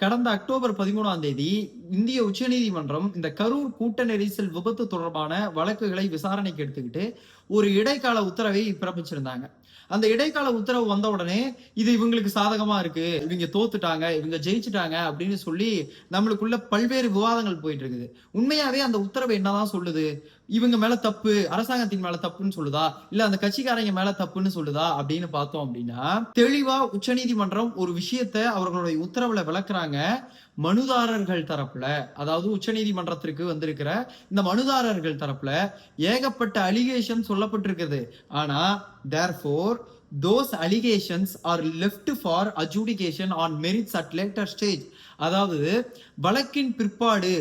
கடந்த அக்டோபர் பதிமூணாம் தேதி இந்திய உச்சநீதிமன்றம் இந்த கரூர் கூட்ட நெரிசல் விபத்து தொடர்பான வழக்குகளை விசாரணைக்கு எடுத்துக்கிட்டு ஒரு இடைக்கால உத்தரவை பிறப்பிச்சிருந்தாங்க. அந்த இடைக்கால உத்தரவு வந்த உடனே இது இவங்களுக்கு சாதகமா இருக்கு. இவங்க தோத்துட்டாங்க இவங்க ஜெயிச்சுட்டாங்க அப்படின்னு சொல்லி நம்மளுக்குள்ள பல்வேறு விவாதங்கள் போயிட்டு இருக்குது. உண்மையாவே அந்த உத்தரவு என்னதான் சொல்லுது? இவங்க மேல தப்பு அரசாங்கத்தின் மேல தப்புன்னு சொல்லுதா? இல்ல அந்த கட்சிக்காரங்க மேல தப்புன்னு சொல்லுதா? அப்படின்னு பார்த்தோம் அப்படின்னா தெளிவா உச்சநீதிமன்றம் ஒரு விஷயத்த அவர்களுடைய உத்தரவுல விளக்குறாங்க. மனுதாரர்கள் தரப்புல அதாவது உச்சநீதிமன்றத்திற்கு வந்திருக்கிற இந்த மனுதாரர்கள் தரப்புல ஏகப்பட்ட அலிகேஷன் சொல்லப்பட்டிருக்குது ஆனா therefore those allegations are left for adjudication on merits at later stage அதாவது வழக்கின் பிற்பாடு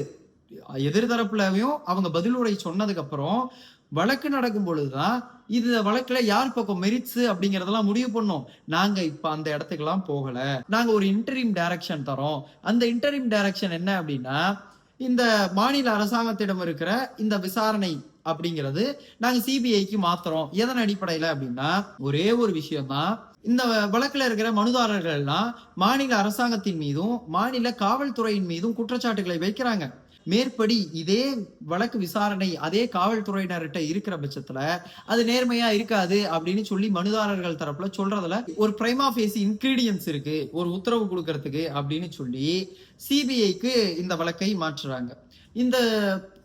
எதிர்தரப்புலவையும் அவங்க பதிலுரை சொன்னதுக்கு அப்புறம் வழக்கு நடக்கும் பொழுதுதான் இது வழக்குல யார் பக்கம் மெரிட்ஸ் அப்படிங்கறதெல்லாம் முடிவு பண்ணோம். நாங்க இப்ப அந்த இடத்துக்கெல்லாம் போகல. நாங்க ஒரு இன்டரிம் டைரக்ஷன் தரோம். அந்த இன்டரிம் டைரக்ஷன் என்ன அப்படின்னா இந்த மாநில அரசாங்கத்திடம் இருக்கிற இந்த விசாரணை அப்படிங்கிறது நாங்க சிபிஐக்கு மாத்துறோம். எதன் அடிப்படையில அப்படின்னா ஒரே ஒரு விஷயம்தான். இந்த வழக்குல இருக்கிற மனுதாரர்கள் எல்லாம் மாநில அரசாங்கத்தின் மீதும் மாநில காவல்துறையின் மீதும் குற்றச்சாட்டுகளை வைக்கிறாங்க. மேற்படி இதே வழக்கு விசாரணை அதே காவல்துறையினர்கிட்ட இருக்கிற பட்சத்துல அது நேர்மையா இருக்காது அப்படின்னு சொல்லி மனுதாரர்கள் தரப்புல சொல்றதுல ஒரு பிரைமா பேசி இன்கிரீடியன்ஸ் இருக்கு. ஒரு உத்தரவு கொடுக்கறதுக்கு அப்படின்னு சொல்லி சிபிஐக்கு இந்த வழக்கை மாற்றுறாங்க. இந்த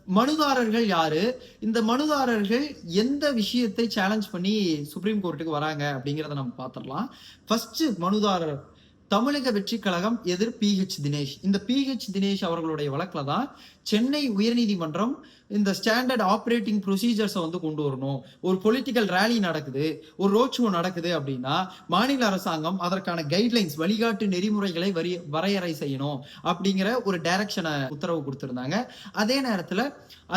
மனுதாரர்கள் யாரு? இந்த மனுதாரர்கள் எந்த விஷயத்தை சேலஞ்ச் பண்ணி சுப்ரீம் கோர்ட்டுக்கு வராங்க அப்படிங்கிறத நம்ம பார்த்துடலாம். ஃபர்ஸ்ட் மனுதாரர் தமிழக வெற்றி கழகம் எதிர் பிஹெச் தினேஷ். இந்த பிஹெச் தினேஷ் அவர்களுடைய வழக்கில் தான் சென்னை உயர்நீதிமன்றம் இந்த ஸ்டாண்டர்ட் ஆப்ரேட்டிங் ப்ரொசீஜர்ஸை வந்து கொண்டு வரணும். ஒரு பொலிட்டிக்கல் ரேலி நடக்குது ஒரு ரோட் ஷோ நடக்குது அப்படின்னா மாநில அரசாங்கம் அதற்கான கைட்லைன்ஸ் வழிகாட்டு நெறிமுறைகளை வரி வரையறை செய்யணும் அப்படிங்கிற ஒரு டைரக்ஷனை உத்தரவு கொடுத்துருந்தாங்க. அதே நேரத்தில்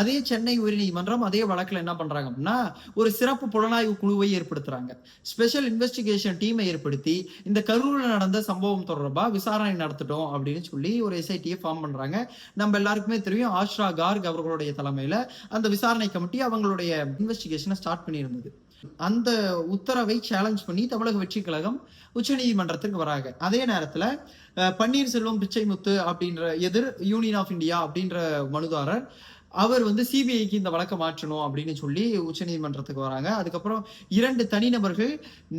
அதே சென்னை உயர்நீதிமன்றம் அதே வழக்கில் என்ன பண்ணுறாங்க அப்படின்னா ஒரு சிறப்பு புலனாய்வு குழுவை ஏற்படுத்துறாங்க. ஸ்பெஷல் இன்வெஸ்டிகேஷன் டீமை ஏற்படுத்தி இந்த கரூரில் நடந்த சம்பவம் தொடர்பாக விசாரணை நடத்திட்டோம் அப்படின்னு சொல்லி ஒரு எஸ்ஐடியை ஃபார்ம் பண்ணுறாங்க நம்ம எல்லாருக்குமே தெரியும் ஆஷ்ரா கார்க் அவர்களுடைய தலைமை தலைமையில அந்த விசாரணை கமிட்டி அவங்களுடைய இன்வெஸ்டிகேஷனை ஸ்டார்ட் பண்ணியிருந்தது. அந்த உத்தரவை சேலஞ்ச் பண்ணி தமிழக வெற்றி கழகம் உச்சநீதிமன்றத்திற்கு வராங்க. அதே நேரத்துல பன்னீர்செல்வம் பிச்சைமுத்து அப்படின்ற எதிர் யூனியன் ஆஃப் இந்தியா அப்படின்ற மனுதாரர் அவர் வந்து சிபிஐக்கு இந்த வழக்கை மாற்றணும் அப்படின்னு சொல்லி உச்சநீதிமன்றத்துக்கு வராங்க. அதுக்கப்புறம் இரண்டு தனிநபர்கள்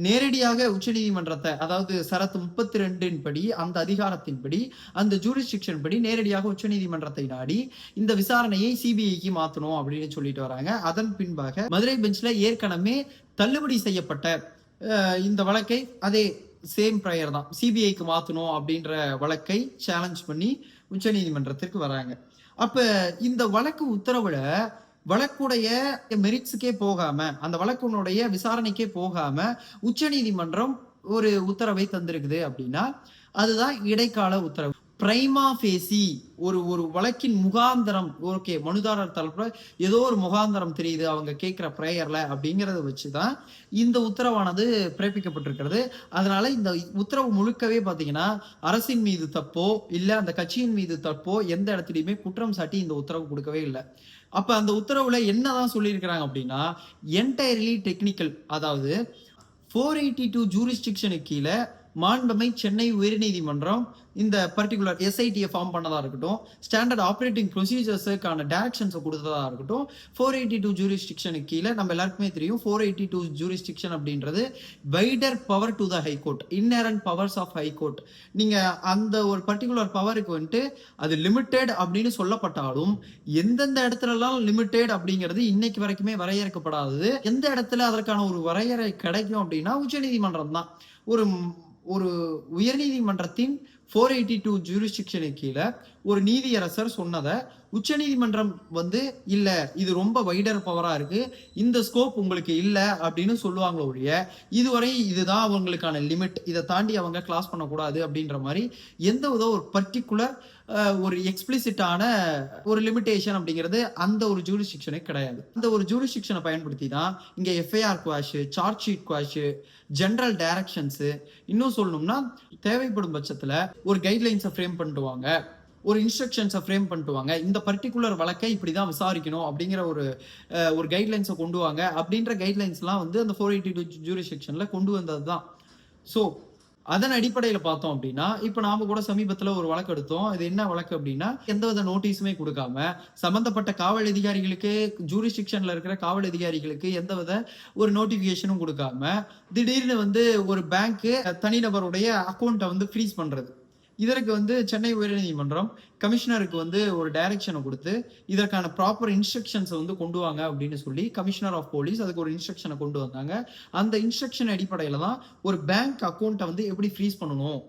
நேரடியாக உச்சநீதிமன்றத்தை அதாவது சரத் முப்பத்தி ரெண்டின் படி அந்த அதிகாரத்தின்படி அந்த ஜூரிஸ்டிக்ஷன் படி நேரடியாக உச்சநீதிமன்றத்தை நாடி இந்த விசாரணையை சிபிஐக்கு மாற்றணும் அப்படின்னு சொல்லிட்டு வராங்க. அதன் பின்பாக மதுரை பெஞ்சில் ஏற்கனவே தள்ளுபடி செய்யப்பட்ட இந்த வழக்கை அதே சேம் ப்ரையர் தான். சிபிஐக்கு மாற்றணும் அப்படின்ற வழக்கை சேலஞ்ச் பண்ணி உச்சநீதிமன்றத்திற்கு வராங்க. அப்ப இந்த வழக்கு உத்தரவுல வழக்குடைய மெரிட்ஸுக்கே போகாம அந்த வழக்குனுடைய விசாரணைக்கே போகாம உச்சநீதிமன்றம் ஒரு உத்தரவை தந்திருக்குது அப்படின்னா அதுதான் இடைக்கால உத்தரவு. பிரைமா ஃபேசி ஒரு ஒரு வழக்கின் முகாந்தரம் ஓகே மனுதாரர் தரப்புல ஏதோ ஒரு முகாந்தரம் தெரியுது அவங்க கேட்குற ப்ரேயர்ல வச்சு வச்சுதான் இந்த உத்தரவானது பிறப்பிக்கப்பட்டிருக்கிறது. அதனால இந்த உத்தரவு முழுக்கவே பாத்தீங்கன்னா அரசின் மீது தப்போ இல்ல அந்த கட்சியின் மீது தப்போ எந்த இடத்துலையுமே குற்றம் சாட்டி இந்த உத்தரவு கொடுக்கவே இல்லை. அப்ப அந்த உத்தரவுல என்னதான் சொல்லியிருக்கிறாங்க அப்படின்னா என்டையர்லி டெக்னிக்கல் அதாவது ஃபோர் எயிட்டி டூ ஜூரிஸ்டிக்ஷனுக்கு கீழே மாண்பமை சென்னை உயர்நீதிமன்றம் இந்த பர்டிகுலர் எஸ்ஐடியை ஃபார்ம் பண்ணதாக இருக்கட்டும் ஸ்டாண்டர்ட் ஆப்ரேட்டிங் ப்ரொசீஜர்ஸுக்கான டேரக்ஷன்ஸை கொடுத்ததா இருக்கட்டும் ஃபோர் எயிட்டி டூ ஜூரிஸ்டிக்ஷனுக்கு கீழே நம்ம எல்லாருக்குமே தெரியும் ஃபோர் எயிட்டி டூ ஜூரிஸ்டிக்ஷன் அப்படின்றது wider power to the high court inherent powers of high court நீங்கள் அந்த ஒரு பர்டிகுலர் பவருக்கு வந்துட்டு அது லிமிட்டெட் அப்படின்னு சொல்லப்பட்டாலும் எந்தெந்த இடத்துலலாம் லிமிட்டெட் அப்படிங்கிறது இன்னைக்கு வரைக்குமே வரையறுக்கப்படாதது. எந்த இடத்துல அதற்கான ஒரு வரையறை கிடைக்கும் அப்படின்னா உச்சநீதிமன்றம் தான். ஒரு ஒரு உயர்நீதிமன்றத்தின் ஃபோர் எயிட்டி டூ ஜூரிஸ்டிக்ஷனுக்கு கீழே ஒரு நீதியரசர் சொன்னதை உச்சநீதிமன்றம் வந்து இல்லை இது ரொம்ப வைடர் பவராக இருக்கு. இந்த ஸ்கோப் உங்களுக்கு இல்லை அப்படின்னு சொல்லுவாங்களோ ஒழிய இதுவரை இதுதான் அவங்களுக்கான லிமிட் இதை தாண்டி அவங்க கிளாஸ் பண்ணக்கூடாது அப்படின்ற மாதிரி எந்த வித ஒரு பர்டிகுலர் ஒரு எக்ஸ்பிளிசிட்டான ஒரு லிமிட்டேஷன் அப்படிங்கிறது அந்த ஒரு ஜூரிஸ்டிக்ஷனே கிடையாது. அந்த ஒரு ஜூரிஸ்டிக்ஷனை பயன்படுத்தி தான் இங்கே FIR quash charge sheet quash general directions இன்னும் சொல்லணும்னா தேவைப்படும் பட்சத்தில் ஒரு கைட்லைன்ஸை ஃப்ரேம் பண்ணிடுவாங்க. ஒரு இன்ஸ்ட்ரக்ஷன்ஸை ஃப்ரேம் பண்ணிட்டுவாங்க. இந்த பர்டிகுலர் வழக்கை இப்படி தான் விசாரிக்கணும் அப்படிங்கிற ஒரு ஒரு கைட்லைன்ஸை கொண்டு வாங்க. அப்படின்ற கைட்லைன்ஸ்லாம் வந்து அந்த ஃபோர் எயிட்டி டூ செக்ஷனில் கொண்டு வந்தது தான் ஸோ அதன் அடிப்படையில் பார்த்தோம் அப்படின்னா இப்போ நாம கூட சமீபத்தில் ஒரு வழக்கு எடுத்தோம். இது என்ன வழக்கு அப்படின்னா எந்தவித நோட்டீஸுமே கொடுக்காம சம்பந்தப்பட்ட காவல் அதிகாரிகளுக்கு ஜூரிஸ்டிக்ஷன்ல இருக்கிற காவல் அதிகாரிகளுக்கு எந்தவித ஒரு நோட்டிஃபிகேஷனும் கொடுக்காம திடீர்னு வந்து ஒரு பேங்க்கு தனிநபருடைய அக்கௌண்ட்டை வந்து ஃப்ரீஸ் பண்றது. இதற்கு வந்து சென்னை உயர்நீதிமன்றம் கமிஷனருக்கு வந்து ஒரு டைரக்ஷனை கொடுத்து இதற்கான ப்ராப்பர் இன்ஸ்ட்ரக்ஷன்ஸை வந்து கொண்டு வாங்க அப்படின்னு சொல்லி கமிஷனர் ஆஃப் போலீஸ் அதுக்கு ஒரு இன்ஸ்ட்ரக்ஷனை கொண்டு வந்தாங்க. அந்த இன்ஸ்ட்ரக்ஷன் அடிப்படையில் தான் ஒரு பேங்க் அக்கௌண்ட்டை வந்து எப்படி ஃப்ரீஸ் பண்ணணும்?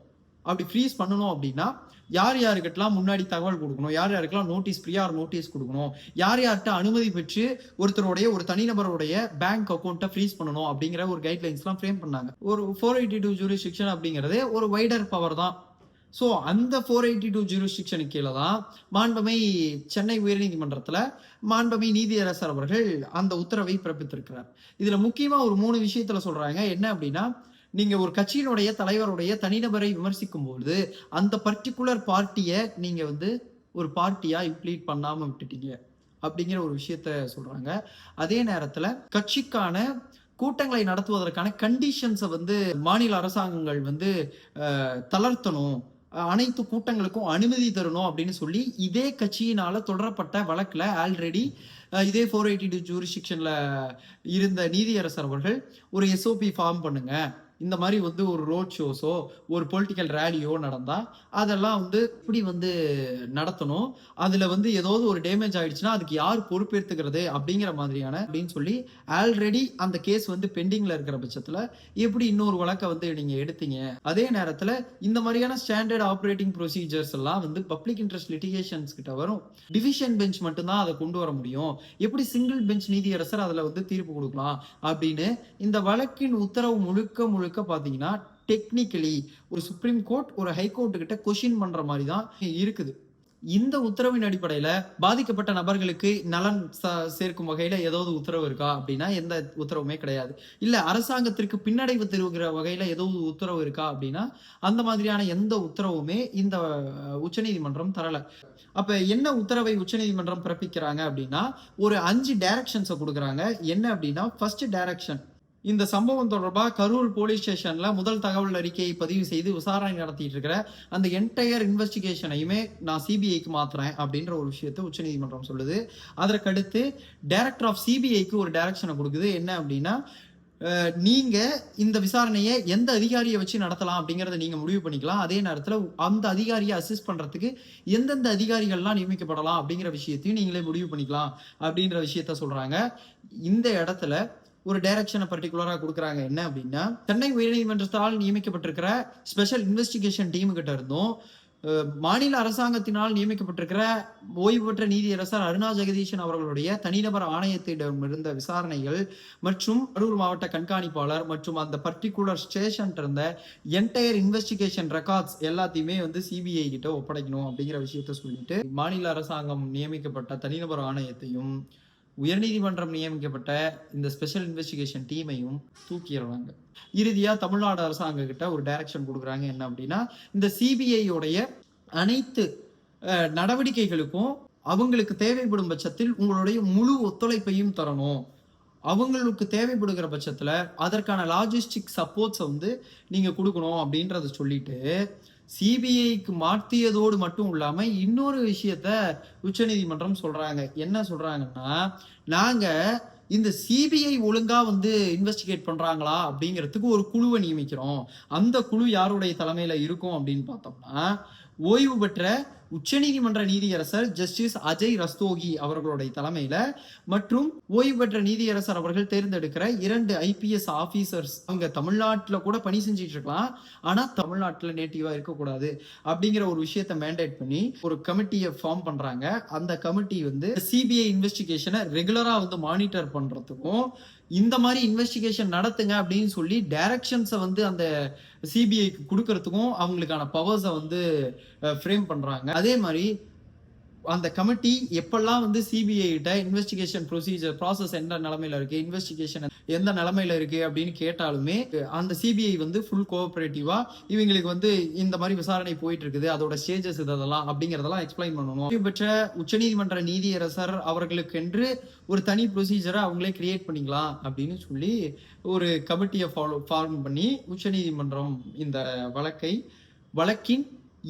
அப்படி ஃப்ரீஸ் பண்ணணும் அப்படின்னா யார் யாருக்கிட்டலாம் முன்னாடி தகவல் கொடுக்கணும்? யார் யாருக்கெல்லாம் நோட்டீஸ் ஃப்ரீயா நோட்டீஸ் கொடுக்கணும்? யார் யார்கிட்ட அனுமதி பெற்று ஒருத்தருடைய ஒரு தனிநபருடைய பேங்க் அக்கௌண்ட்டை ஃப்ரீஸ் பண்ணணும் அப்படிங்கிற ஒரு கைட்லைன்ஸ்லாம் ஃப்ரேம் பண்ணாங்க. ஒரு ஃபோர் எயிட்டி டூ ஜூரிஸ்டிக்ஷன் அப்படிங்கிறது ஒரு வைடர் பவர் தான். ஸோ அந்த ஃபோர் எயிட்டி டூ ஜூரிஸ்டிக்ஷனுக்கு கீழே தான் மாண்பமை சென்னை உயர்நீதிமன்றத்தில் மாண்பமை நீதியரசர் அவர்கள் அந்த உத்தரவை பிறப்பித்திருக்கிறார். இதில் முக்கியமாக ஒரு மூணு விஷயத்தில் சொல்கிறாங்க என்ன அப்படின்னா நீங்க ஒரு கட்சியினுடைய தலைவருடைய தனிநபரை விமர்சிக்கும் பொழுது அந்த பர்டிகுலர் பார்ட்டியை நீங்க வந்து ஒரு பார்ட்டியா இம்ப்ளீட் பண்ணாம விட்டுட்டீங்க அப்படிங்கிற ஒரு விஷயத்த சொல்றாங்க. அதே நேரத்துல கட்சிக்கான கூட்டங்களை நடத்துவதற்கான கண்டிஷன்ஸை வந்து மாநில அரசாங்கங்கள் வந்து தளர்த்தணும். அனைத்து கூட்டங்களுக்கும் அனுமதி தரணும் அப்படின்னு சொல்லி இதே கட்சியினால தொடரப்பட்ட வழக்குல ஆல்ரெடி இதே ஃபோர் எயிட்டி டூ ஜூரிஸ்டிக்ஷன்ல இருந்த நீதியரசர் அவர்கள் ஒரு எஸ்ஓபி ஃபார்ம் பண்ணுங்க. இந்த மாதிரி வந்து ஒரு ரோட் ஷோஸோ ஒரு பொலிட்டிக்கல் ரேலியோ நடந்தா அதெல்லாம் வந்து இப்படி வந்து நடத்தணும். அதுல வந்து ஏதாவது ஒரு டேமேஜ் ஆயிடுச்சுன்னா அதுக்கு யார் பொறுப்பேற்றுக்கிறது அப்படிங்கிற மாதிரியான அப்படின்னு சொல்லி ஆல்ரெடி அந்த கேஸ் வந்து பெண்டிங்ல இருக்கிற பட்சத்துல எப்படி இன்னொரு வழக்கை வந்து நீங்க எடுத்தீங்க? அதே நேரத்துல இந்த மாதிரியான ஸ்டாண்டர்ட் ஆப்ரேட்டிங் ப்ரொசீஜர்ஸ் எல்லாம் வந்து பப்ளிக் இன்ட்ரெஸ்ட் லிட்டிகேஷன்ஸ் கிட்ட வரும். டிவிஷன் பெஞ்ச் மட்டும்தான் அதை கொண்டு வர முடியும். எப்படி சிங்கிள் பெஞ்ச் நீதியரசர் அதுல வந்து தீர்ப்பு கொடுக்கலாம் அப்படின்னு இந்த வழக்கின் உத்தரவு முழுக்க முழுக்க பாத்தீங்கன்னா டெக்னிக்கலி ஒரு சுப்ரீம் கோர்ட் ஒரு ஹைகோர்ட்டு கிட்ட கொஷின் பண்ற மாதிரி தான் இருக்குது. இந்த உத்தரவின் அடிப்படையில பாதிக்கப்பட்ட நபர்களுக்கு நலன் சேர்க்கும் வகையில ஏதாவது உத்தரவு இருக்கா அப்படின்னா எந்த உத்தரவுமே கிடையாது. இல்ல அரசாங்கத்திற்கு பின்னடைவு தருகிற வகையில ஏதாவது உத்தரவு இருக்கா அப்படின்னா அந்த மாதிரியான எந்த உத்தரவுமே இந்த உச்சநீதிமன்றம் தரல. அப்ப என்ன உத்தரவை உச்சநீதிமன்றம் பிறப்பிக்கிறாங்க அப்படின்னா ஒரு அஞ்சு டைரக்ஷன்ஸை கொடுக்குறாங்க. என்ன அப்படின்னா ஃபர்ஸ்ட் டைரக்ஷன் இந்த சம்பவம் தொடர்பாக கரூர் போலீஸ் ஸ்டேஷன்ல முதல் தகவல் அறிக்கையை பதிவு செய்து விசாரணை நடத்திட்டு இருக்கிற அந்த என்டையர் இன்வெஸ்டிகேஷனையுமே நான் சிபிஐக்கு மாத்துறேன் அப்படின்ற ஒரு விஷயத்தை உச்சநீதிமன்றம் சொல்லுது. அதற்கடுத்து டைரக்டர் ஆஃப் சிபிஐக்கு ஒரு டைரக்ஷனை கொடுக்குது. என்ன அப்படின்னா நீங்க இந்த விசாரணையை எந்த அதிகாரியை வச்சு நடத்தலாம் அப்படிங்கறத நீங்க முடிவு பண்ணிக்கலாம். அதே நேரத்துல அந்த அதிகாரியை அசிஸ்ட் பண்றதுக்கு எந்தெந்த அதிகாரிகள்லாம் நியமிக்கப்படலாம் அப்படிங்கிற விஷயத்தையும் நீங்களே முடிவு பண்ணிக்கலாம் அப்படின்ற விஷயத்த சொல்றாங்க. இந்த இடத்துல ஒரு டைரக்ஷனை பர்டிகுலராக கொடுக்குறாங்க. என்ன அப்படின்னா சென்னை உயர்நீதிமன்றத்தால் நியமிக்கப்பட்டிருக்கிற ஸ்பெஷல் இன்வெஸ்டிகேஷன் டீம் கிட்ட இருந்தும் மாநில அரசாங்கத்தினால் நியமிக்கப்பட்டிருக்கிற ஓய்வு பெற்ற நீதியரசர் அருணா ஜெகதீஷன் அவர்களுடைய தனிநபர் ஆணையத்திடம் இருந்த விசாரணைகள் மற்றும் கரூர் மாவட்ட கண்காணிப்பாளர் மற்றும் அந்த பர்டிகுலர் ஸ்டேஷன் இருந்த என்டையர் இன்வெஸ்டிகேஷன் ரெக்கார்ட்ஸ் எல்லாத்தையுமே வந்து சிபிஐ கிட்ட ஒப்படைக்கணும் அப்படிங்கிற விஷயத்த சொல்லிட்டு மாநில அரசாங்கம் நியமிக்கப்பட்ட தனிநபர் ஆணையத்தையும் உயர்நீதிமன்றம் நியமிக்கப்பட்ட இந்த ஸ்பெஷல் இன்வெஸ்டிகேஷன் டீமையும் தூக்கிடுறாங்க இறுதியா தமிழ்நாடு அரசாங்கம் கிட்ட ஒரு டைரக்ஷன் கொடுக்குறாங்க. என்ன அப்படின்னா இந்த சிபிஐயோடைய அனைத்து நடவடிக்கைகளுக்கும் அவங்களுக்கு தேவைப்படும் பட்சத்தில் உங்களுடைய முழு ஒத்துழைப்பையும் தரணும். அவங்களுக்கு தேவைப்படுகிற பட்சத்தில் அதற்கான லாஜிஸ்டிக் சப்போர்ட்ஸை வந்து நீங்கள் கொடுக்கணும் அப்படின்றத சொல்லிட்டு சிபிஐக்கு மாற்றியதோடு மட்டும் இல்லாம இன்னொரு விஷயத்த உச்சநீதிமன்றம் சொல்றாங்க. என்ன சொல்றாங்கன்னா நாங்க இந்த சிபிஐ ஒழுங்கா வந்து இன்வெஸ்டிகேட் பண்றாங்களா அப்படிங்கிறதுக்கு ஒரு குழுவை நியமிக்கிறோம். அந்த குழு யாருடைய தலைமையில இருக்கும் அப்படின்னு பார்த்தோம்னா ஓய்வு பெற்ற உச்சநீதிமன்ற நீதியரசர் ஜஸ்டிஸ் அஜய் ரஸ்தோகி அவர்களுடைய தலைமையில மற்றும் ஓய்வு பெற்ற நீதியரசர் அவர்கள் தேர்ந்தெடுக்கிற இரண்டு ஐபிஎஸ் ஆபீசர்ஸ் அவங்க தமிழ்நாட்டில் கூட பணி செஞ்சிட்டு இருக்கலாம். ஆனா தமிழ்நாட்டில் நேட்டிவா இருக்கக்கூடாது அப்படிங்கிற ஒரு விஷயத்த மேண்டேட் பண்ணி ஒரு கமிட்டியை ஃபார்ம் பண்றாங்க. அந்த கமிட்டி வந்து சிபிஐ இன்வெஸ்டிகேஷனை ரெகுலரா வந்து மானிட்டர் பண்றதுக்கும் இந்த மாதிரி இன்வெஸ்டிகேஷன் நடத்துங்க அப்படின்னு சொல்லி டைரக்ஷன்ஸை வந்து அந்த சிபிஐக்கு கொடுக்கறதுக்கும் அவங்களுக்கான பவர்ஸை வந்து ஃப்ரேம் பண்றாங்க. அதே மாதிரி அந்த கமிட்டி எப்பெல்லாம் வந்து சிபிஐ கிட்ட இன்வெஸ்டிகேஷன் ப்ரொசீஜர் ப்ராசஸ் எந்த நிலமையில இருக்கு இன்வெஸ்டிகேஷன் எந்த நிலமையில இருக்கு அப்படின்னு கேட்டாலுமே அந்த சிபிஐ வந்து ஃபுல் கோஆபரேட்டிவா இவங்களுக்கு வந்து இந்த மாதிரி விசாரணை போயிட்டு இருக்குது அதோட ஸ்டேஜஸ் இதெல்லாம் அப்படிங்கறதெல்லாம் எக்ஸ்பிளைன் பண்ணணும். பெற்ற உச்சநீதிமன்ற நீதியரசர் அவர்களுக்கென்று ஒரு தனி ப்ரொசீஜரை அவங்களே கிரியேட் பண்ணிக்கலாம் அப்படின்னு சொல்லி ஒரு கமிட்டியை ஃபாலோ ஃபார்ம் பண்ணி உச்சநீதிமன்றம் இந்த வழக்கை வழக்கின்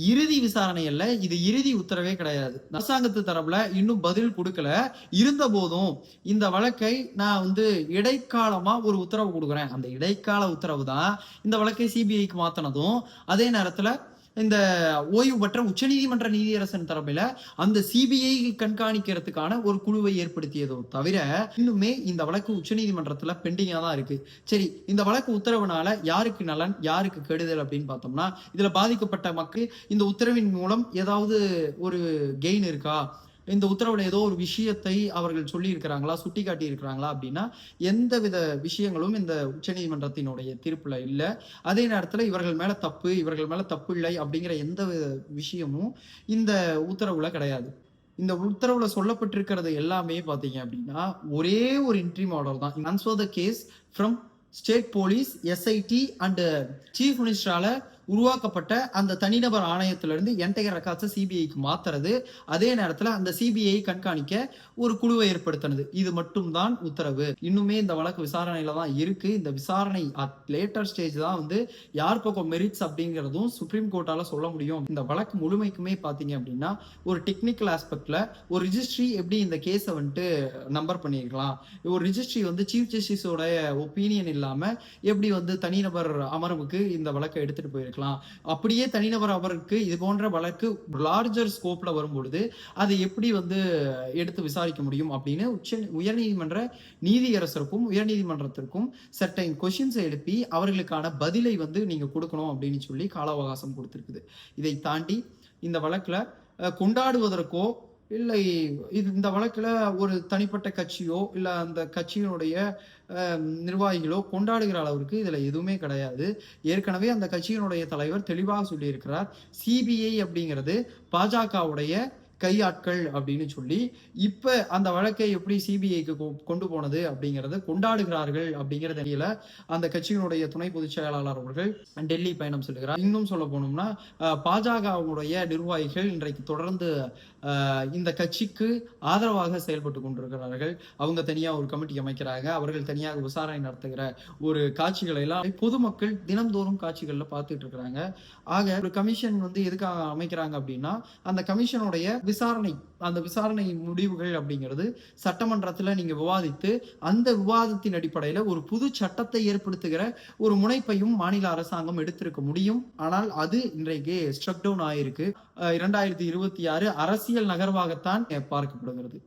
இறுதி விசாரணை அல்ல இது இறுதி உத்தரவே கிடையாது. அரசாங்கத்து தரப்புல இன்னும் பதில் கொடுக்கல. இருந்த போதும் இந்த வழக்கை நான் வந்து இடைக்காலமா ஒரு உத்தரவு கொடுக்குறேன். அந்த இடைக்கால உத்தரவு தான் இந்த வழக்கை சிபிஐக்கு மாத்தினதும் அதே நேரத்துல இந்த ஓய்வு பெற்ற உச்சநீதிமன்ற நீதியரசன் தரப்பில் அந்த சிபிஐ கண்காணிக்கிறதுக்கான ஒரு குழுவை ஏற்படுத்தியதோ தவிர இன்னுமே இந்த வழக்கு உச்சநீதிமன்றத்தில் பெண்டிங்காக தான் இருக்கு. சரி இந்த வழக்கு உத்தரவுனால யாருக்கு நலன் யாருக்கு கெடுதல் அப்படின்னு பார்த்தோம்னா இதில் பாதிக்கப்பட்ட மக்கள் இந்த உத்தரவின் மூலம் ஏதாவது ஒரு கெயின் இருக்கா? இந்த உத்தரவுல ஏதோ ஒரு விஷயத்தை அவர்கள் சொல்லி இருக்கிறாங்களா சுட்டி காட்டி இருக்கிறாங்களா அப்படின்னா எந்தவித விஷயங்களும் இந்த உச்சநீதிமன்றத்தினுடைய தீர்ப்புல இல்ல. அதே நேரத்துல இவர்கள் மேல தப்பு இவர்கள் மேல தப்பு இல்லை அப்படிங்கிற எந்த விஷயமும் இந்த உத்தரவுல கிடையாது. இந்த உத்தரவுல சொல்லப்பட்டிருக்கிறது எல்லாமே பாத்தீங்க அப்படின்னா ஒரே ஒரு இன்ட்ரி மாடல் தான். And so the case from state police SIT and chief மினிஸ்டரால உருவாக்கப்பட்ட அந்த தனிநபர் ஆணையத்திலிருந்து என்டையர் ரெக்கார்ட்ஸை சிபிஐக்கு மாத்துறது. அதே நேரத்தில் அந்த சிபிஐ கண்காணிக்க ஒரு குழுவை ஏற்படுத்தினது. இது மட்டும்தான் உத்தரவு. இன்னுமே இந்த வழக்கு விசாரணையில தான் இருக்கு. இந்த விசாரணை அட் லேட்டர் ஸ்டேஜ் தான் வந்து யார் பக்கம் மெரிட்ஸ் அப்படிங்கிறதும் சுப்ரீம் கோர்ட்டால சொல்ல முடியும். இந்த வழக்கு முழுமைக்குமே பாத்தீங்க அப்படின்னா ஒரு டெக்னிக்கல் ஆஸ்பெக்ட்ல ஒரு ரிஜிஸ்ட்ரி எப்படி இந்த கேஸை வந்துட்டு நம்பர் பண்ணியிருக்கலாம். ஒரு ரிஜிஸ்ட்ரி வந்து சீஃப் ஜஸ்டிஸோட ஒப்பீனியன் இல்லாம எப்படி வந்து தனிநபர் அமர்வுக்கு இந்த வழக்கை எடுத்துட்டு போயிருக்கலாம். அப்படியே தனிநபர் அவருக்கு இது போன்ற வழக்கு லார்ஜர் ஸ்கோப்ல வரும்பொழுது அதை எப்படி வந்து எடுத்து விசாரிக்க முடியும் அப்படின்னு உச்ச உயர்நீதிமன்ற நீதியரசருக்கும் உயர்நீதிமன்றத்திற்கும் சர்டைன் கொஷின்ஸை எழுப்பி அவர்களுக்கான பதிலை வந்து நீங்க கொடுக்கணும் அப்படின்னு சொல்லி கால அவகாசம் கொடுத்துருக்குது. இதை தாண்டி இந்த வழக்குல கொண்டாடுவதற்கோ இல்லை இது இந்த வழக்கில் ஒரு தனிப்பட்ட கட்சியோ இல்லை அந்த கட்சியினுடைய நிர்வாகிகளோ கொண்டாடுகிற அளவிற்கு இதில் எதுவுமே கிடையாது. ஏற்கனவே அந்த கட்சியினுடைய தலைவர் தெளிவாக சொல்லியிருக்கிறார் சிபிஐ அப்படிங்கிறது பாஜகவுடைய கையாட்கள் அப்படின்னு சொல்லி இப்போ அந்த வழக்கை எப்படி சிபிஐக்கு கொண்டு போனது அப்படிங்கறத கொண்டாடுகிறார்கள் அப்படிங்கிற தெரியல. அந்த கட்சியினுடைய துணை பொதுச் செயலாளர் அவர்கள் டெல்லி பயணம் செல்கிறார். இன்னும் சொல்ல போனோம்னா பாஜகவுடைய நிர்வாகிகள் இன்றைக்கு தொடர்ந்து இந்த கட்சிக்கு ஆதரவாக செயல்பட்டு கொண்டிருக்கிறார்கள். அவங்க தனியாக ஒரு கமிட்டி அமைக்கிறாங்க. அவர்கள் தனியாக விசாரணை நடத்துகிற ஒரு காட்சிகளை எல்லாம் பொதுமக்கள் தினம்தோறும் காட்சிகள்ல பார்த்துட்டு இருக்கிறாங்க. ஆக ஒரு கமிஷன் வந்து எதுக்காக அமைக்கிறாங்க அப்படின்னா அந்த கமிஷனுடைய விசாரணை அந்த விசாரணை முடிவுகள் அப்படிங்கிறது சட்டமன்றத்தில் நீங்க விவாதித்து அந்த விவாதத்தின் அடிப்படையில ஒரு புது சட்டத்தை ஏற்படுத்துகிற ஒரு முனைப்பையும் மாநில அரசாங்கம் எடுத்திருக்க முடியும். ஆனால் அது இன்றைக்கு ஸ்ட்ரக் டவுன் ஆயிருக்கு. இரண்டாயிரத்தி இருபத்தி ஆறு அரசு அரசியல் நகர்வாகத்தான் பார்க்கப்படுகிறது.